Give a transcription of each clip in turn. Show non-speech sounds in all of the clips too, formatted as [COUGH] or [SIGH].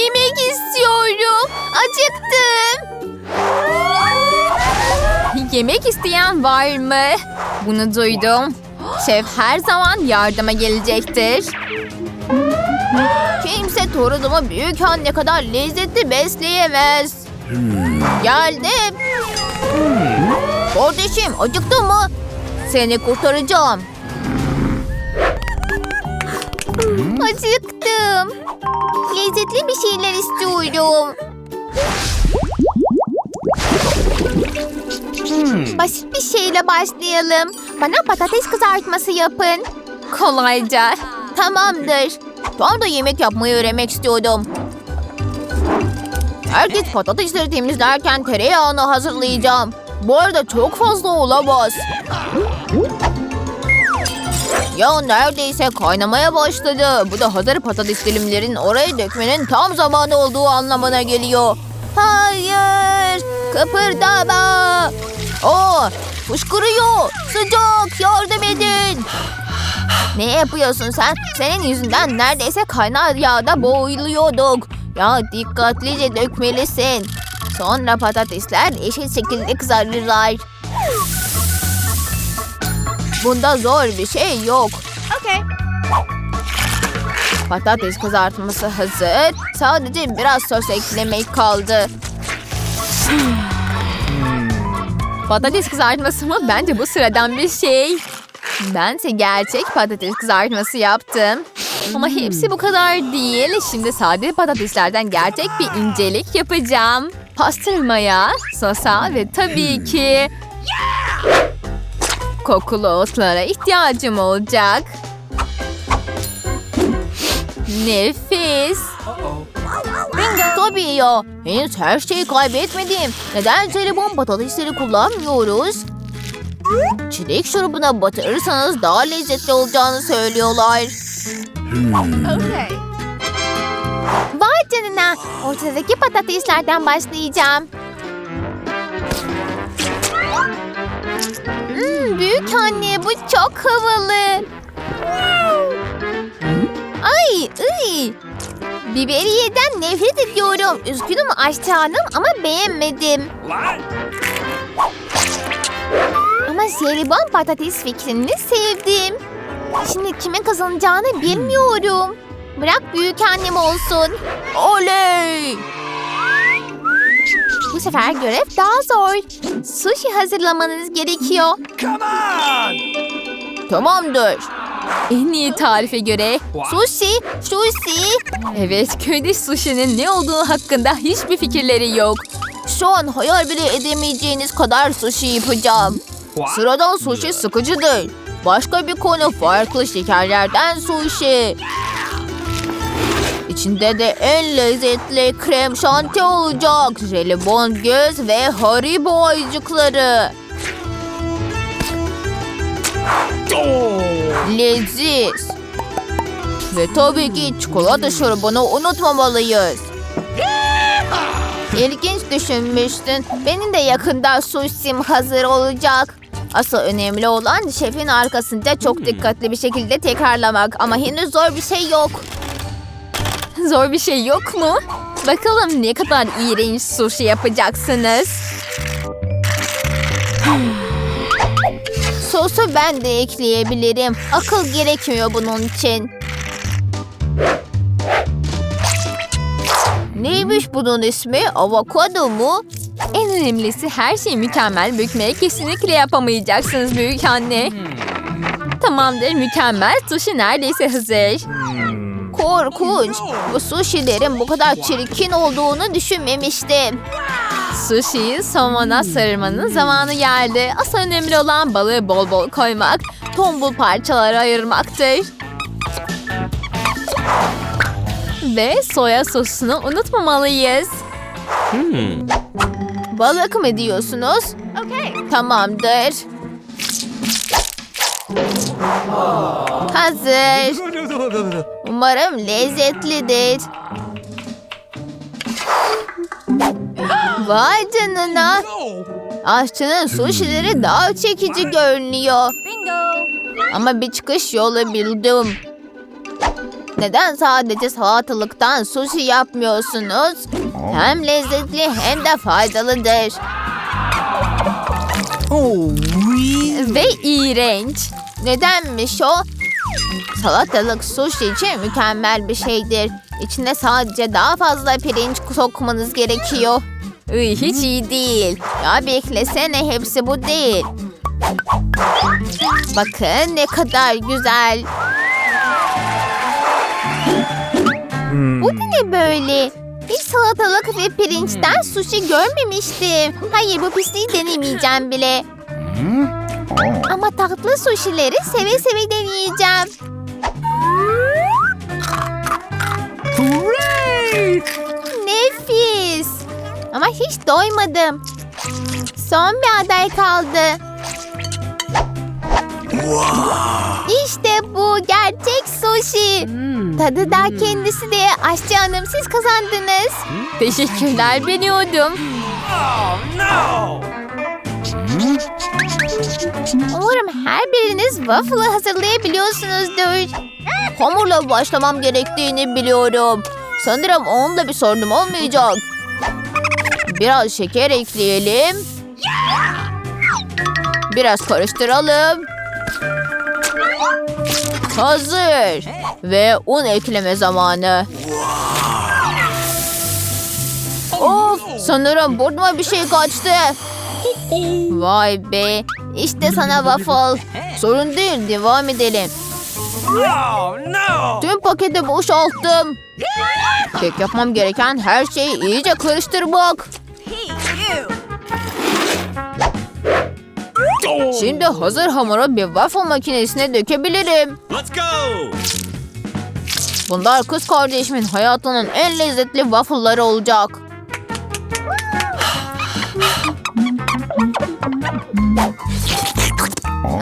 Yemek istiyorum. Acıktım. [LAUGHS] Yemek isteyen var mı? Bunu duydum. Şef her zaman yardıma gelecektir. Kimse torunumu büyük anne kadar lezzetli besleyemez. Geldim. Kardeşim acıktın mı? Seni kurtaracağım. Acıktım. Lezzetli bir şeyler istiyorum. Basit bir şeyle başlayalım. Bana patates kızartması yapın. Kolayca. Tamamdır. Tam da yemek yapmayı öğrenmek istiyordum. Herkes patatesleri temizlerken tereyağını hazırlayacağım. Bu arada çok fazla olamaz. Ya neredeyse kaynamaya başladı. Bu da hazır patates dilimlerin oraya dökmenin tam zamanı olduğu anlamına geliyor. Hayır! Kıpırdama! Oo, fışkırıyor. Sıcak, yardım edin. Ne yapıyorsun sen? Senin yüzünden neredeyse kaynar yağda boğuluyorduk. Ya dikkatlice dökmelisin. Sonra patatesler eşit şekilde kızarırlar. Bunda zor bir şey yok. Okay. Patates kızartması hazır. Sadece biraz sos eklemek kaldı. [SIGHS] Patates kızartması mı? Bence bu sıradan bir şey. Bense gerçek patates kızartması yaptım. Ama hepsi bu kadar değil. Şimdi sade patateslerden gerçek bir incelik yapacağım. Pastırmaya, sosa ve tabii ki kokulu otlara ihtiyacım olacak. Nefis. Bingo. Tabii ya. Henüz her şeyi kaybetmedim. Neden jelibon patatesleri kullanmıyoruz? Çilek şurubuna batırırsanız daha lezzetli olacağını söylüyorlar. Okay. Vay canına. Ortadaki patateslerden başlayacağım. Büyük anne bu çok havalı. Ay, ıy. Biberiyeden nefret ediyorum. Üzgünüm Aşçı Hanım ama beğenmedim. Ama jelibon patates fikrini sevdim. Şimdi kimin kazanacağını bilmiyorum. Bırak büyük annem olsun. Oley! Bu sefer görev daha zor. Sushi hazırlamanız gerekiyor. Come on! Tamamdır. En iyi tarife göre sushi, sushi. Evet, köyde sushi'nin ne olduğu hakkında hiçbir fikirleri yok. Şu an hayal bile edemeyeceğiniz kadar sushi yapacağım. Sıradan sushi sıkıcıdır. Başka bir konu farklı şekerlerden sushi. İçinde de en lezzetli krem şanti olacak. Jelibon göz ve haribo ayıcıkları. Leziz. Ve tabii ki çikolata şurubunu unutmamalıyız. İlginç düşünmüştün. Benim de yakında sushi'm hazır olacak. Asıl önemli olan şefin arkasında çok dikkatli bir şekilde tekrarlamak. Ama henüz zor bir şey yok. Zor bir şey yok mu? Bakalım ne kadar iğrenç sushi yapacaksınız. [SIGHS] Sosu ben de ekleyebilirim. Akıl gerekmiyor bunun için. Neymiş bunun ismi? Avokado mu? En önemlisi her şeyi mükemmel bükmeyi kesinlikle yapamayacaksınız büyük anne. Tamamdır mükemmel. Sushi neredeyse hazır. Korkunç. Bu sushilerin bu kadar çirkin olduğunu düşünmemiştim. Sushi'yi somona sarmanın zamanı geldi. Asıl önemli olan balığı bol bol koymak, tombul parçalara ayırmaktır. Ve soya sosunu unutmamalıyız. Balık mı diyorsunuz? Okay. Tamamdır. Hazır. Umarım lezzetlidir. Vay canına. Aşçının suşileri daha çekici görünüyor. Bingo. Ama bir çıkış yolu bildim. Neden sadece salatalıktan sushi yapmıyorsunuz? Hem lezzetli hem de faydalıdır. Ve iğrenç. Nedenmiş o? Salatalık sushi için mükemmel bir şeydir. İçine sadece daha fazla pirinç sokmanız gerekiyor. Iy, hiç iyi değil. Ya beklesene hepsi bu değil. Bakın ne kadar güzel. Bu da ne böyle? Hiç salatalık ve pirinçten sushi görmemiştim. Hayır bu pisliği denemeyeceğim bile. Ama tatlı suşileri seve seve deneyeceğim. Nefis. Ama hiç doymadım. Son bir aday kaldı. İşte bu gerçek sushi. Tadı da kendisi de aşçı hanım siz kazandınız. Teşekkürler biliyordum. Umarım her biriniz waffle hazırlayabiliyorsunuzdur. Hamurla başlamam gerektiğini biliyorum. Sanırım onda bir sorunum olmayacak. Biraz şeker ekleyelim. Biraz karıştıralım. Hazır. Ve un ekleme zamanı. Of sanırım burnuma bir şey kaçtı. Vay be. İşte sana waffle. Sorun değil devam edelim. Oh no! Tüm paketi boşalttım. Tek yapmam gereken her şeyi iyice karıştırmak. Şimdi hazır hamuru bir waffle makinesine dökebilirim. Let's go! Bunlar kız kardeşimin hayatının en lezzetli waffle'ları olacak.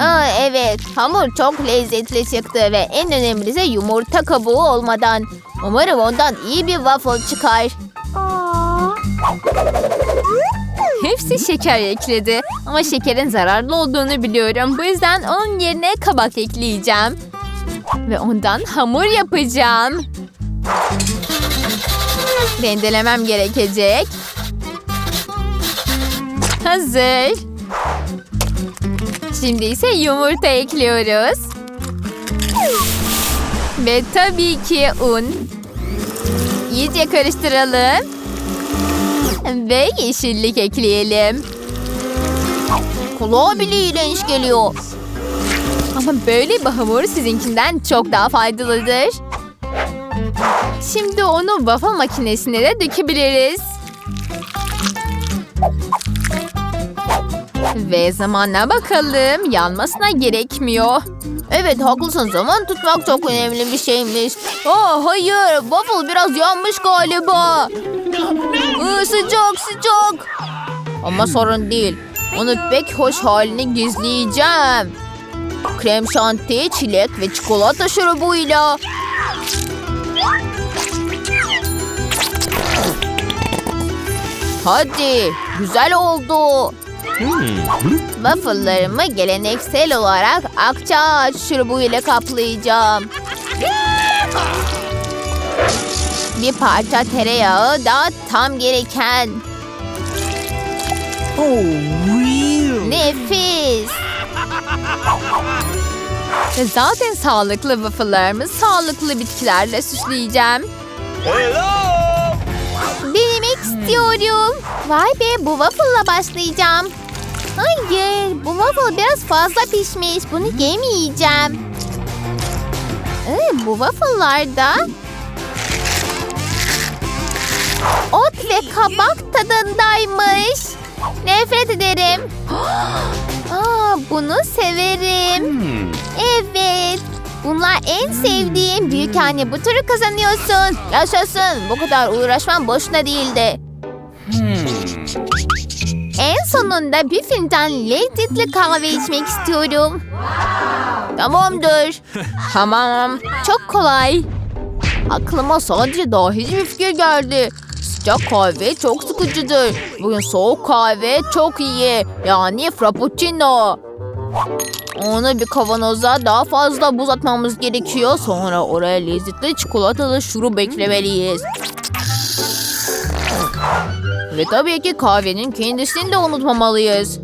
Aa, evet, hamur çok lezzetli çıktı ve en önemlisi yumurta kabuğu olmadan. Umarım ondan iyi bir waffle çıkar. Hepsi şeker ekledi ama şekerin zararlı olduğunu biliyorum. Bu yüzden onun yerine kabak ekleyeceğim. Ve ondan hamur yapacağım. Rendelemem gerekecek. Hazır. Şimdi ise yumurta ekliyoruz. Ve tabii ki un. İyice karıştıralım. Ve yeşillik ekleyelim. Kulağa bile iğrenç geliyor. Ama böyle bir hamur sizinkinden çok daha faydalıdır. Şimdi onu waffle makinesine de dökebiliriz. Ve zamana bakalım. Yanmasına gerekmiyor. Evet haklısın. Zaman tutmak çok önemli bir şeymiş. Aa, hayır. Waffle biraz yanmış galiba. Iı, sıcak sıcak. Ama sorun değil. Onu pek hoş halini gizleyeceğim. Krem şanti, çilek ve çikolata şurubuyla. Hadi, güzel oldu. Waffle'larımı geleneksel olarak akçaağaç şurubuyla kaplayacağım. Bir parça tereyağı da tam gereken. Nefis. Ve zaten sağlıklı waffle'larımı sağlıklı bitkilerle süsleyeceğim. Hello! Denemek istiyorum. Vay be bu waffle'la başlayacağım. Hayır bu waffle biraz fazla pişmiş. Bunu yemeyeceğim. Ee, bu waffle'larda ot ve kabak tadındaymış. Nefret ederim. [GASPS] Aa, bunu severim. Evet. Bunlar en sevdiğim. Büyük anne bu turu kazanıyorsun. Yaşasın. Bu kadar uğraşman boşuna değildi. Sonunda bir fincan lezzetli kahve içmek istiyorum. Tamamdır. [LAUGHS] tamam. Çok kolay. Aklıma sadece dahice bir fikir geldi. Sıcak kahve çok sıkıcıdır. Bugün soğuk kahve çok iyi. Yani frappuccino. Onu bir kavanoza daha fazla buz atmamız gerekiyor. Sonra oraya lezzetli çikolatalı şurup eklemeliyiz. Ve tabii ki kahvenin kendisini de unutmamalıyız.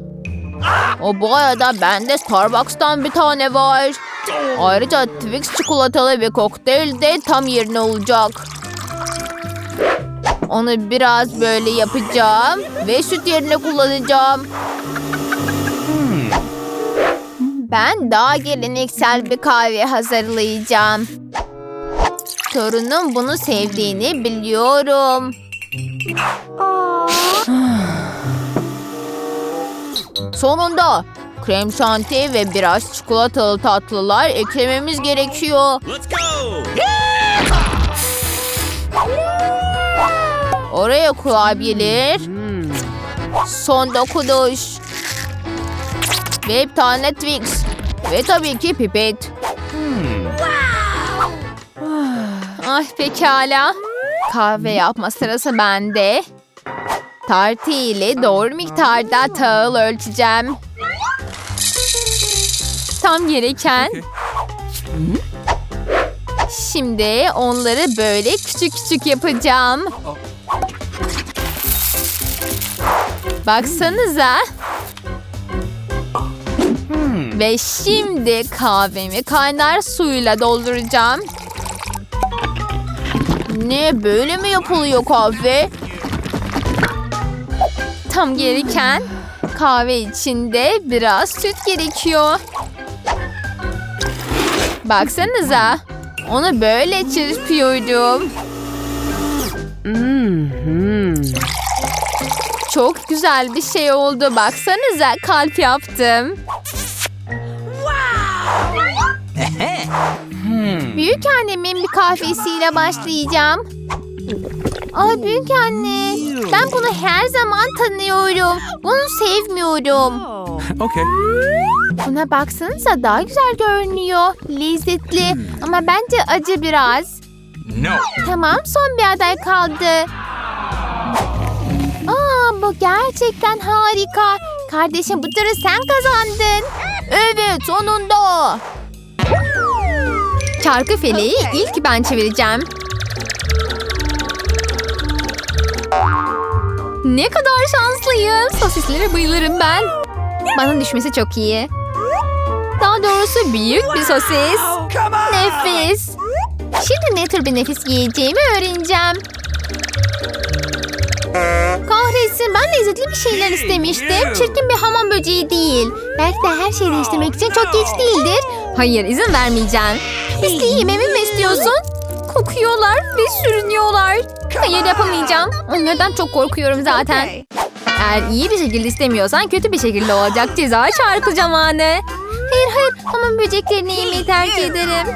O bu arada bende Starbucks'tan bir tane var. Ayrıca Twix çikolatalı bir kokteyl de tam yerine olacak. Onu biraz böyle yapacağım ve süt yerine kullanacağım. Ben daha geleneksel bir kahve hazırlayacağım. Torunum bunu sevdiğini biliyorum. Sonunda krem şanti ve biraz çikolatalı tatlılar eklememiz gerekiyor. Let's go. Oraya kurabiyeler. Son dokunuş. Ve bir tane Twix. Ve tabii ki pipet. Ay pekala. Kahve yapma sırası bende. Tartı ile doğru miktarda tahıl ölçeceğim. Tam gereken. Şimdi onları böyle küçük küçük yapacağım. Baksanıza. Ve şimdi kahvemi kaynar suyla dolduracağım. Ne böyle mi yapılıyor kahve? Tam gereken kahve içinde biraz süt gerekiyor. Baksanıza. Onu böyle çırpıyorum. Çok güzel bir şey oldu. Baksanıza kalp yaptım. [LAUGHS] Büyük annemin bir kahvesiyle başlayacağım. Ay büyük anne, ben bunu her zaman tanıyorum. Bunu sevmiyorum. Okay. Buna baksanıza daha güzel görünüyor. Lezzetli ama bence acı biraz. No. Tamam son bir aday kaldı. Aa bu gerçekten harika. Kardeşim bu turu sen kazandın. Evet sonunda. Çarkı feleği ilk ben çevireceğim. Ne kadar şanslıyım. Sosislere bayılırım ben. Bana düşmesi çok iyi. Daha doğrusu büyük bir sosis. Nefis. Şimdi ne tür bir nefis yiyeceğimi öğreneceğim. Kahretsin ben lezzetli bir şeyler istemiştim. Çirkin bir hamam böceği değil. Belki de her şeyi değiştirmek için çok geç değildir. Hayır izin vermeyeceğim. Pisliği yememi mi istiyorsun? Kokuyorlar ve sürünüyorlar. Hayır yapamayacağım. Onlardan çok korkuyorum zaten. Eğer iyi bir şekilde istemiyorsan kötü bir şekilde olacak ceza şarkı zamanı. Hayır hayır hamam böceklerini yemeyi tercih ederim.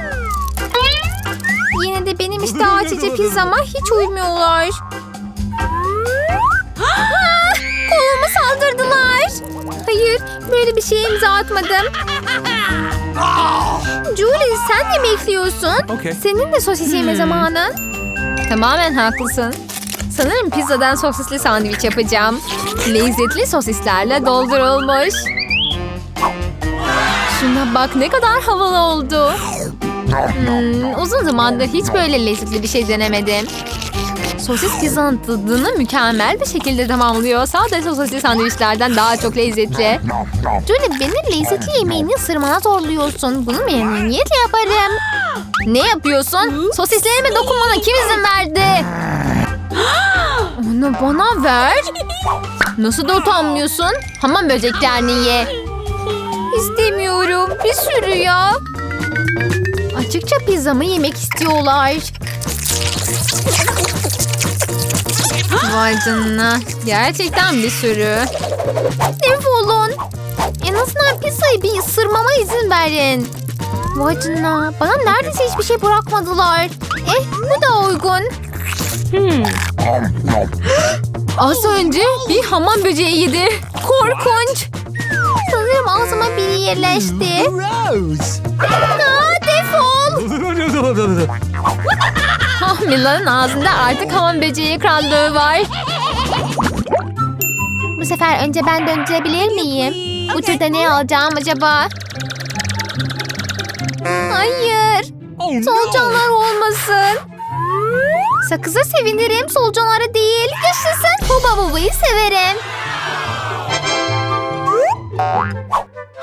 Yine de benim işte açıcı pizzama hiç uymuyorlar. Ah, [GASPS] Koluma saldırdılar. Hayır böyle bir şeye imza atmadım. [LAUGHS] Julie sen ne bekliyorsun? Okay. Senin de sosis yeme zamanın. Tamamen haklısın. Sanırım pizzadan sosisli sandviç yapacağım. Lezzetli sosislerle doldurulmuş. Şuna bak ne kadar havalı oldu. Hmm, uzun zamandır hiç böyle lezzetli bir şey denemedim. Sosis pizzanın tadını mükemmel bir şekilde tamamlıyor. Sadece sosisli sandviçlerden daha çok lezzetli. Julie beni lezzetli yemeğini ısırmana zorluyorsun. Bunu memnuniyetle yaparım. Ne yapıyorsun? Sosislerime dokunmana kim izin verdi? [GASPS] Onu bana ver. Nasıl da utanmıyorsun? Hamam böceklerini ye. İstemiyorum. Bir sürü ya. Açıkça pizzamı yemek istiyorlar. Vay canına. Gerçekten bir sürü. Defolun. En azından pizzayı bir ısırmama izin verin. Vay canına. Bana neredeyse hiçbir şey bırakmadılar. Eh bu da uygun. [GASPS] Az önce bir hamam böceği yedi. Korkunç. Sanırım ağzıma biri yerleşti. Rose. Aa, defol. [LAUGHS] Ah, Mila'nın ağzında artık hamam böceği krallığı var. Bu sefer önce ben döndürebilir miyim? Bu turda ne alacağım acaba? Hayır. Oh! Solucanlar olmasın. Sakıza sevinirim, solucanlara değil. Yaşasın. Huba bubayı severim.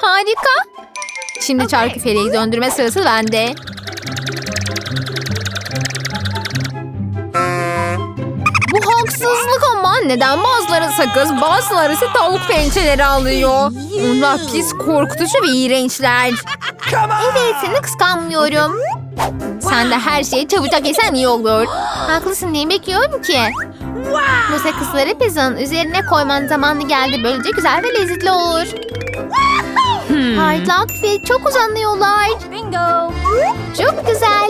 Harika. Şimdi çarkı feleği döndürme sırası bende. Haksızlık ama neden bazıları sakız bazıları ise tavuk pençeleri alıyor. Onlar pis korkutucu ve iğrençler. Evet seni kıskanmıyorum. Sen de her şeyi çabucak yesen iyi olur. Haklısın neyi bekliyorum ki? Bu sakızları pizzanın üzerine koyman zamanı geldi. Böylece güzel ve lezzetli olur. Harika ve çok uzanıyorlar. Bingo. Çok güzel.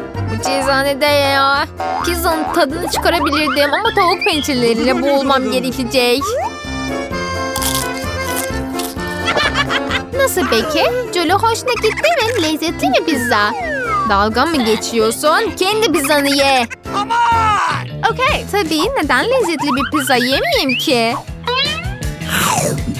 Bu cezanede ya. Pizzanın tadını çıkarabilirdim ama tavuk pençeleriyle boğulmam gerekecek. Nasıl peki? Jolly hoşuna gitti mi? Lezzetli mi pizza? Dalga mı geçiyorsun? Kendi pizzanı ye. Okay. Tabii neden lezzetli bir pizza yemeyeyim ki?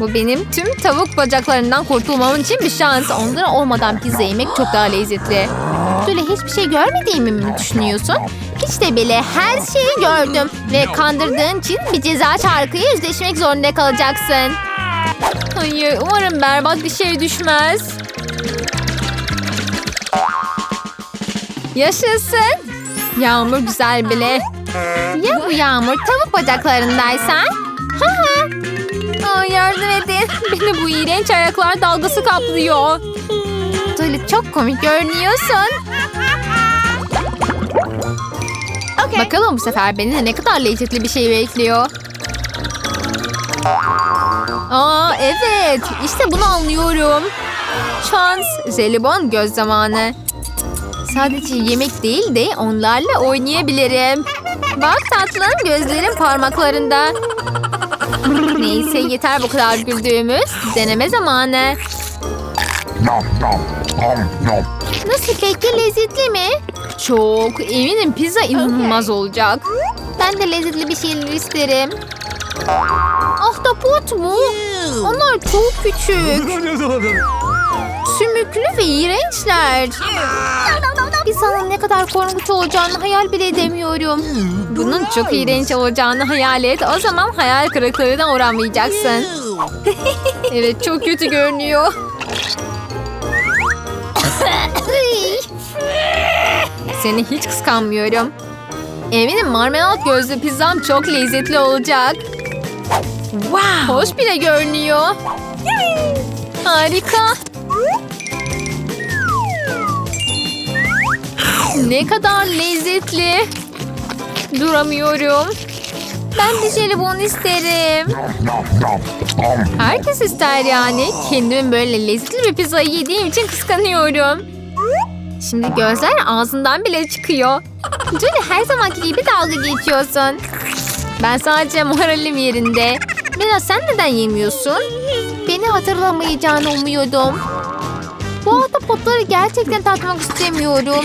Bu benim tüm tavuk bacaklarından kurtulmam için bir şans. Onları olmadan pizza yemek çok daha lezzetli. Böyle hiçbir şey görmediğimi mi düşünüyorsun? Hiç de bile her şeyi gördüm. Ve kandırdığın için bir ceza çarkıyla yüzleşmek zorunda kalacaksın. Hayır, umarım berbat bir şey düşmez. Yaşasın. Yağmur güzel bile. Ya bu yağmur tavuk bacaklarındaysa? Ha ha. Aa, yardım edin. Beni bu iğrenç ayaklar dalgası kaplıyor. Böyle çok komik görünüyorsun. Okay. Bakalım bu sefer beni ne kadar lezzetli bir şey bekliyor. Aa evet. İşte bunu anlıyorum. Şans. Jelibon göz zamanı. Sadece yemek değil de onlarla oynayabilirim. Bak tatlım gözlerim parmaklarında. Neyse yeter bu kadar güldüğümüz. Deneme zamanı. Nasıl peki lezzetli mi? Çok eminim pizza inanılmaz olacak. Ben de lezzetli bir şeyler isterim. Ahtapot mu? Onlar çok küçük. [LAUGHS] Sümüklü ve iğrençler. Pizzanın ne kadar korkunç olacağını hayal bile edemiyorum. Bunun çok iğrenç olacağını hayal et. O zaman hayal kırıklığına uğramayacaksın. [LAUGHS] evet çok kötü görünüyor. Seni hiç kıskanmıyorum. Eminim marmelat gözlü pizzam çok lezzetli olacak. Wow. Hoş bile görünüyor. Harika. Ne kadar lezzetli. Duramıyorum. Ben de jelibon isterim. Herkes ister yani. Kendimin böyle lezzetli bir pizzayı yediğim için kıskanıyorum. Şimdi gözler ağzından bile çıkıyor. Julie her zamanki gibi dalga geçiyorsun. Ben sadece moralim yerinde. Mira sen neden yemiyorsun? Beni hatırlamayacağını umuyordum. Bu ahtapotları gerçekten tatmak istemiyorum.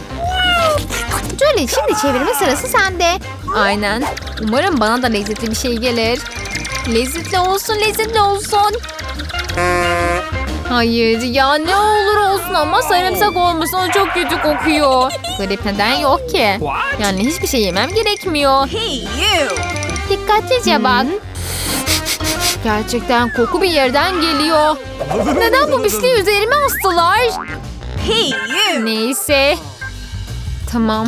Jolie şimdi çevirme sırası sende. Aynen. Umarım bana da lezzetli bir şey gelir. Lezzetli olsun, lezzetli olsun. Hayır ya ne olur olsun ama sarımsak olmasın o çok kötü kokuyor. Garip neden yok ki? Yani hiçbir şey yemem gerekmiyor. Hey, you. Dikkatlice bak. Gerçekten koku bir yerden geliyor. Neden bu pisliği üzerime astılar? Hey, you. Neyse. Tamam.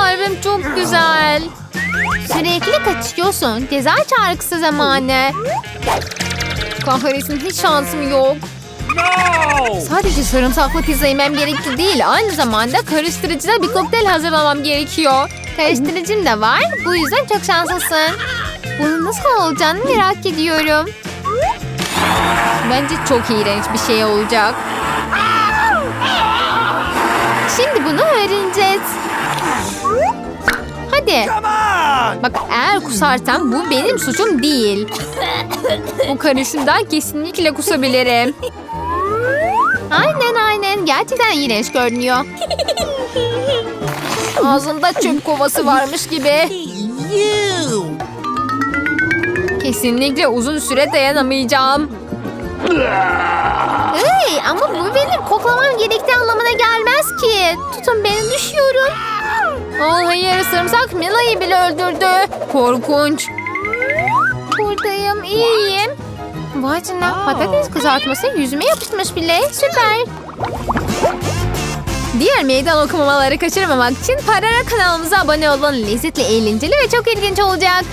Kalbim çok güzel. Sürekli kaçıyorsun. Ceza çağrısı zamanı. Kahretsin hiç şansım yok. No! Sadece sarımsaklı pizza yemem gerekli değil. Aynı zamanda karıştırıcıda bir kokteyl hazırlamam gerekiyor. Karıştırıcım da var. Bu yüzden çok şanslısın. Bunun nasıl olacağını merak ediyorum. Bence çok iğrenç bir şey olacak. Hadi. Bak eğer kusarsam bu benim suçum değil. Bu karışımdan kesinlikle kusabilirim. Aynen aynen. Gerçekten iğrenç görünüyor. Ağzında çöp kovası varmış gibi. Kesinlikle uzun süre dayanamayacağım. Hey, ama bu benim koklamam gerektiği anlamına gelmez ki. Tutun beni düşüyorum. Oh hayır sarımsak Mila'yı bile öldürdü. Korkunç. Buradayım iyiyim. Vay canına patates kızartması yüzüme yapışmış bile. Süper. Diğer meydan okumaları kaçırmamak için Parara kanalımıza abone olun. Lezzetli, eğlenceli ve çok ilginç olacak.